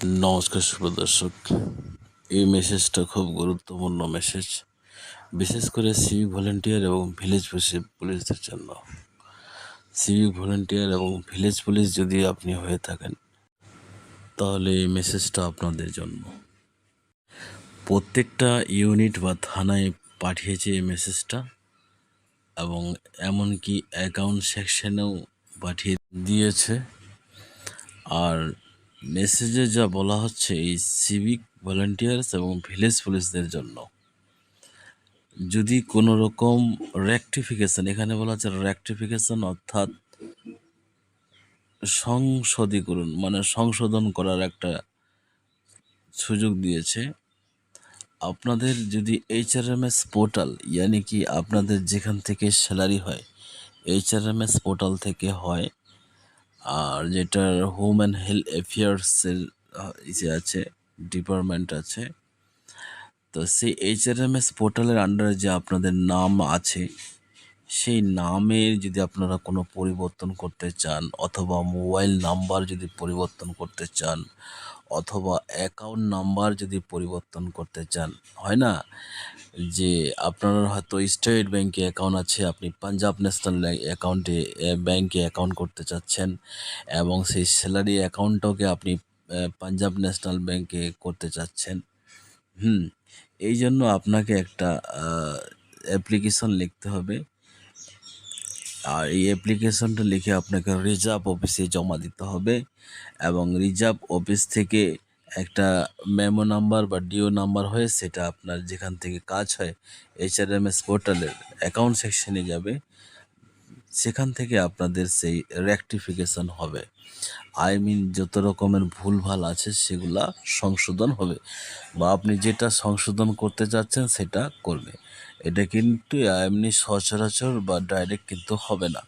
নমস্কার শুভ দর্শক এই মেসেজটা খুব গুরুত্বপূর্ণ মেসেজ বিশেষ করে সিভিক ভলেন্টিয়ার এবং ভিলেজ পুলিশদের জন্য। সিভিক ভলেন্টিয়ার এবং ভিলেজ পুলিশ যদি আপনি হয়ে থাকেন, তাহলে এই মেসেজটা আপনাদের জন্য। প্রত্যেকটা ইউনিট বা থানায় পাঠিয়েছে এই মেসেজটা এবং এমনকি অ্যাকাউন্ট সেকশনেও পাঠিয়ে দিয়েছে। আর মেসেজে যা বলা হচ্ছে এই সিভিক ভলেন্টিয়ার্স এবং ভিলেজ পুলিশদের জন্য। যদি কোনো রকম রেকটিফিকেশন এখানে বলা হচ্ছে রেকটিফিকেশন অর্থাৎ সংশোধীকরণ মানে সংশোধন করার একটা সুযোগ দিয়েছে। আপনাদের যদি এইচআরএমএস পোর্টাল ইয়ানি কি আপনাদের যেখান থেকে স্যালারি হয় এইচআরএমএস পোর্টাল থেকে হয় আর যেটার হোম অ্যান্ড হেলথ অ্যাফেয়ার্সের ইসে আছে ডিপার্টমেন্ট আছে। তো সেই এইচআরএমএস পোর্টালের আন্ডারে যে আপনাদের নাম আছে সেই নামের যদি আপনারা কোনো পরিবর্তন করতে চান, অথবা মোবাইল নাম্বার যদি পরিবর্তন করতে চান, অথবা অ্যাকাউন্ট নাম্বার যদি পরিবর্তন করতে চান, হয় না? যে আপনার হয়তো স্টেট ব্যাংকে অ্যাকাউন্ট আছে, আপনি পাঞ্জাব ন্যাশনাল অ্যাকাউন্টে ব্যাংকে অ্যাকাউন্ট করতে চাচ্ছেন এবং সেই স্যালারি অ্যাকাউন্টটাকে আপনি পাঞ্জাব ন্যাশনাল ব্যাংকে করতে চাচ্ছেন, হুম এই জন্য আপনাকে একটা অ্যাপ্লিকেশন লিখতে হবে। আর এই অ্যাপ্লিকেশনটা লিখে আপনাকে রিজার্ভ অফিসে জমা দিতে হবে এবং রিজার্ভ অফিস থেকে একটা মেমো নাম্বার বা ডিও নাম্বার হয়ে সেটা আপনার যেখান থেকে কাজ হয় এইচআরএমএস পোর্টালের অ্যাকাউন্ট সেকশনে যাবে। সেখান থেকে আপনাদের সেই রেকটিফিকেশন হবে। আই মিন যত রকমের ভুলভাল আছে সেগুলা সংশোধন হবে বা আপনি যেটা সংশোধন করতে চাচ্ছেন সেটা করবে। এটা কিন্তু এমনি সচরাচর বা ডাইরেক্ট কিন্তু হবে না।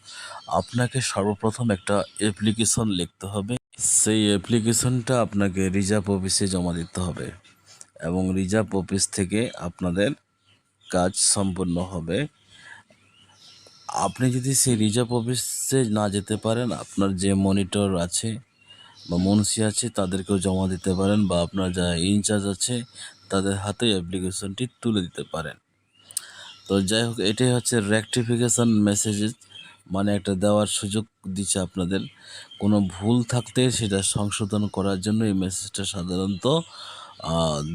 আপনাকে সর্বপ্রথম একটা অ্যাপ্লিকেশন লিখতে হবে। সেই অ্যাপ্লিকেশনটা আপনাকে রিজার্ভ অফিসে জমা দিতে হবে এবং রিজার্ভ অফিস থেকে আপনাদের কাজ সম্পূর্ণ হবে। আপনি যদি সেই রিজার্ভ অফিসে না যেতে পারেন, আপনার যে মনিটর আছে বা মুন্সি আছে, তাদেরকেও জমা দিতে পারেন বা আপনার যা ইনচার্জ আছে, তাদের হাতে অ্যাপ্লিকেশনটি তুলে দিতে পারেন। তো যাই হোক, এটাই হচ্ছে রেকটিফিকেশান মেসেজেস মানে একটা দেওয়ার সুযোগ দিচ্ছে আপনাদের। কোনো ভুল থাকতে সেটা সংশোধন করার জন্য এই মেসেজটা সাধারণত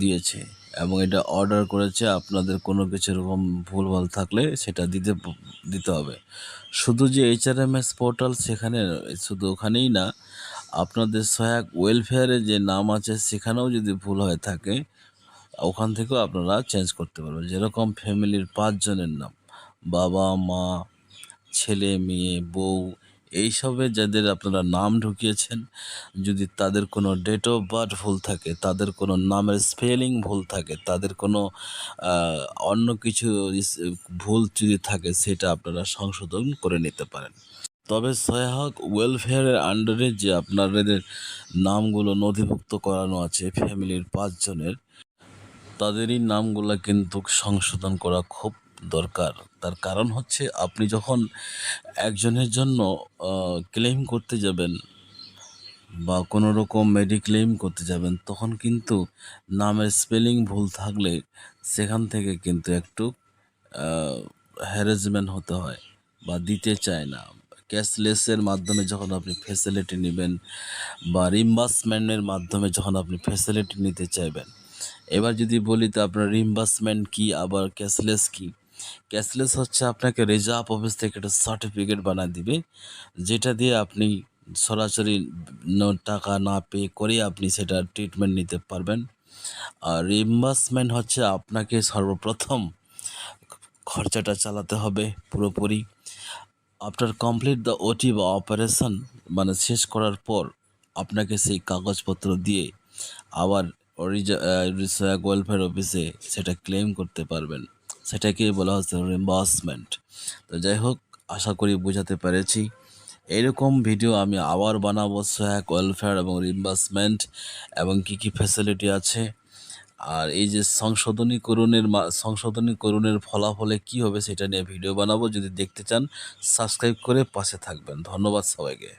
দিয়েছে এবং এটা অর্ডার করেছে। আপনাদের কোনো কিছু এরকম ভুলভাল থাকলে সেটা দিতে দিতে হবে। শুধু যে এইচআরএমএস পোর্টাল সেখানে, শুধু ওখানেই না, আপনাদের সহায়ক ওয়েলফেয়ারে যে নাম আছে, সেখানেও যদি ভুল হয়ে থাকে ওখান থেকেও আপনারা চেঞ্জ করতে পারবেন। যেরকম ফ্যামিলির পাঁচজনের নাম, বাবা, মা, ছেলে, মেয়ে, বউ, এইসবে যাদের আপনারা নাম ঢুকিয়েছেন, যদি তাদের কোনো ডেট অফ বার্থ ভুল থাকে, তাদের কোনো নামের স্পেলিং ভুল থাকে, তাদের কোনো অন্য কিছু ভুল যদি থাকে, সেটা আপনারা সংশোধন করে নিতে পারেন। তবে সহায়ক ওয়েলফেয়ারের আন্ডারে যে আপনাদের নামগুলো নথিভুক্ত করানো আছে ফ্যামিলির পাঁচজনের তাদেরই নামগুলো কিন্তু সংশোধন করা খুব দরকার। তার কারণ হচ্ছে আপনি যখন একজনের জন্য ক্লেম করতে যাবেন বা কোনো রকম মেডিক্লেম করতে যাবেন, তখন কিন্তু নামের স্পেলিং ভুল থাকলে সেখান থেকে কিন্তু একটু হ্যারাসমেন্ট হতে হয় বা দিতে চায় না। ক্যাশলেসের মাধ্যমে যখন আপনি ফেসিলিটি নেবেন বা রিম্বার্সমেন্টের মাধ্যমে যখন আপনি ফেসিলিটি নিতে চাইবেন এবার যদি বলি তো আপনার রিম্বার্সমেন্ট কী, আবার ক্যাশলেস কী? ক্যাশলেস হচ্ছে আপনাকে রিজার্ভ অফিস থেকে একটা সার্টিফিকেট বানিয়ে দিবে, যেটা দিয়ে আপনি সরাসরি টাকা না পে করে আপনি সেটা ট্রিটমেন্ট নিতে পারবেন। আর রিম্বার্সমেন্ট হচ্ছে আপনাকে সর্বপ্রথম খরচাটা চালাতে হবে পুরোপুরি। আফটার কমপ্লিট দ্য ওটি বা অপারেশন মানে শেষ করার পর আপনাকে সেই কাগজপত্র দিয়ে আবার ওয়েলফেয়ার অফিসে সেটা ক্লেম করতে পারবেন। সেটাকেই বলা হচ্ছে রিম্বার্সমেন্ট তো যাই হোক, আশা করি বোঝাতে পেরেছি। এরকম ভিডিও আমি আবার বানাবো সহায়ক ওয়েলফেয়ার এবং রিম্বার্সমেন্ট এবং কী কী ফ্যাসিলিটি আছে। আর এই যে সংশোধনীকরণের সংশোধনীকরণের ফলাফলে কি হবে সেটা নিয়ে ভিডিও বানাবো। যদি দেখতে চান সাবস্ক্রাইব করে পাশে থাকবেন। ধন্যবাদ সবাইকে।